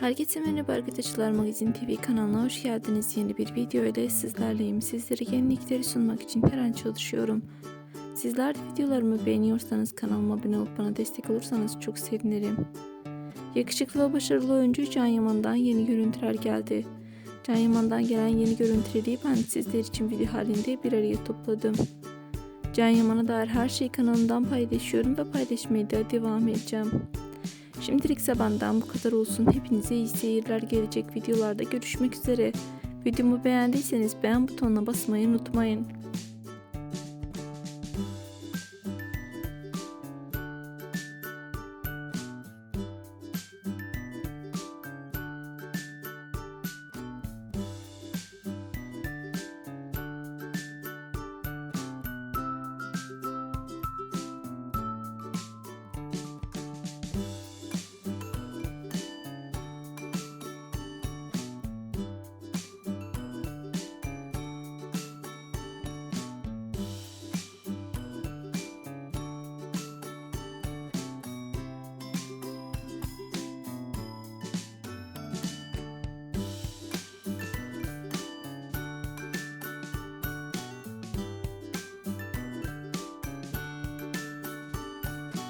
Herkese merhaba arkadaşlar Magazin TV kanalına hoş geldiniz. Yeni bir video ile sizlerleyim. Sizlere yenilikleri sunmak için her an çalışıyorum. Sizler de videolarımı beğeniyorsanız kanalıma abone olup bana destek olursanız çok sevinirim. Yakışıklı ve başarılı oyuncu Can Yaman'dan yeni görüntüler geldi. Can Yaman'dan gelen yeni görüntüleri ben sizler için video halinde bir araya topladım. Can Yaman'a dair her şeyi kanalımdan paylaşıyorum ve paylaşmaya da devam edeceğim. Şimdilik ise benden bu kadar olsun. Hepinize iyi seyirler gelecek videolarda görüşmek üzere. Videomu beğendiyseniz beğen butonuna basmayı unutmayın.